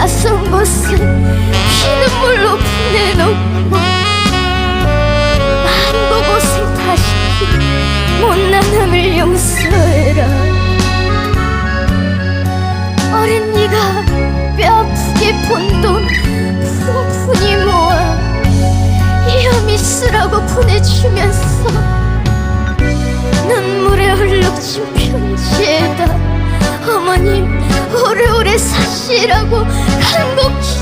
낯선 곳을 피눈물로 보내놓고 한국 옷을 다시 못난함을 용서해라. 어린이가 뼈아프게 본돈 푼푼히 모아 이염이 쓰라고 보내주면서 눈물에 흘러진 편지에다 어머님 오래오래 사시라고 book